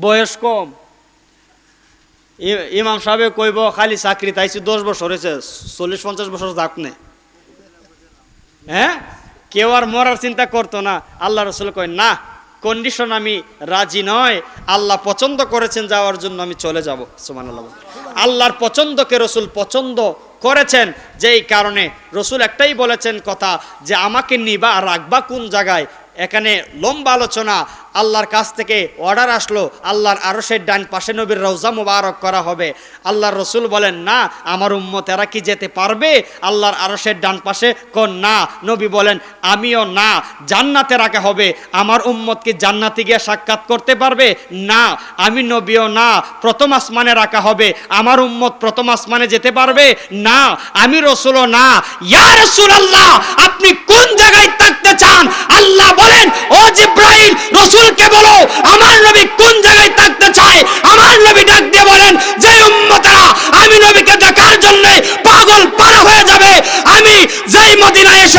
বয়স কম। ইমাম সাহেব কইব, খালি চাকরি তাইছি, দশ বছর হয়েছে চল্লিশ পঞ্চাশ বছর যাক নে। হ্যাঁ? কেউ আর মরার চিন্তা করতো না। আল্লাহ রসুল কয়, না কন্ডিশন আমি রাজি নয়। আল্লাহ পছন্দ করেছেন যাওয়ার জন্য আমি চলে যাব। সুমান আল্লাহ আল্লাহর পছন্দকে রসুল পছন্দ করেছেন। যেই কারণে রসুল একটাই বলেছেন কথা যে, আমাকে নিবা রাখবা কোন জায়গায়? এখানে লম্বা আলোচনা, আল্লাহর কাছ থেকে অর্ডার আসলো, আল্লাহর আরশের ডান পাশে নবীর রওজা মুবারক করা হবে। আল্লাহর রসুল বলেন, না, আমার উম্মতেরা কি যেতে পারবে? আল্লাহর আরশের ডান পাশে কোন না? নবী বলেন, আমিও না জান্নাতে রাখা হবে। আমার উম্মত কি জান্নাতে গিয়ে সাক্ষাৎ করতে পারবে? না, আমি নবীও না, প্রথম আসমানে রাখা হবে। আমার উম্মত প্রথম আসমানে যেতে পারবে? না, আমি রসুলও না। ইয়া রসুল আল্লাহ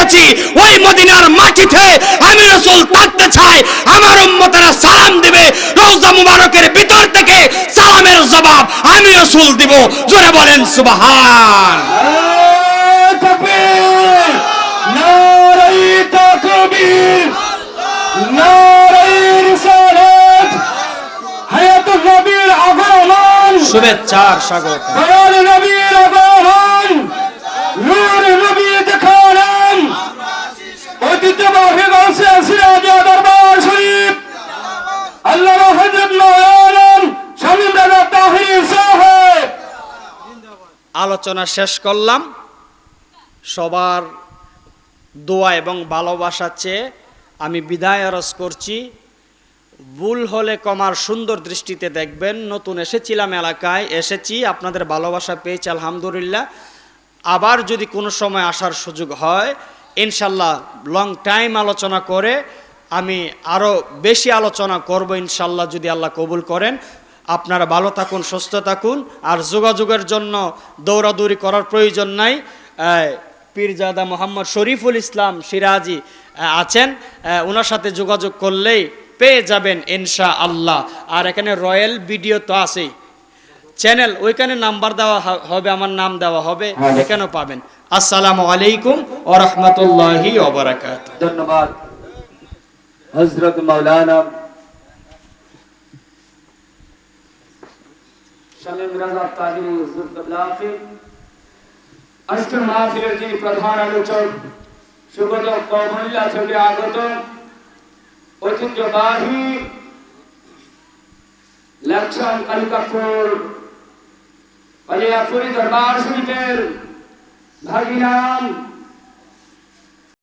এসেছি ওই মদিনার মাটিতে আমি রসুল থাকতে চাই আমার উম্মতারা সালাম দিবে রওজা মুবারকের ভিতর থেকে সালামের জবাব আমি রসুল দিব। জোরে বলেন সুবাহান। শুভেচ্ছার স্বাগত। দরবার শরীফ সাহেব। আলোচনা শেষ করলাম। সবার দোয়া এবং ভালোবাসা চেয়ে আমি বিদায় আরজ করছি। ভুল হলে কমার সুন্দর দৃষ্টিতে দেখবেন, নতুন এসেছিলাম এলাকায়, এসেছি, আপনাদের ভালোবাসা পেয়েছি, আলহামদুলিল্লাহ। আবার যদি কোনো সময় আসার সুযোগ হয় ইনশাল্লাহ লং টাইম আলোচনা করে আমি আরও বেশি আলোচনা করব ইনশাল্লাহ যদি আল্লাহ কবুল করেন। আপনারা ভালো থাকুন, সুস্থ থাকুন। আর যোগাযোগের জন্য দৌড়াদৌড়ি করার প্রয়োজন নাই। পীরজাদা মোহাম্মদ শরীফুল ইসলাম সিরাজি আছেন। ওনার সাথে যোগাযোগ করলেই পেয়ে যাবেন ইনশা আল্লাহ আর এখানে রয়্যাল ভিডিও তো আছেই। চ্যানেল ওইখানে নাম্বার দেওয়া হবে আমার নাম দেওয়া হবে এখানেও পাবেন। আসসালামু আলাইকুম ও রহমতুল্লাহি ধন্যবাদ। হজরত মাওলানা শামীম রাজা তাহির জুলকাবলাফি আজকের মাহফিলের যিনি প্রধান আলোচক সুগত কমল্লা থেকে আগত ঐতিহ্যবাহী লাকসাম কালিকাপুর और ये पूरी दरबार से भी भागीराम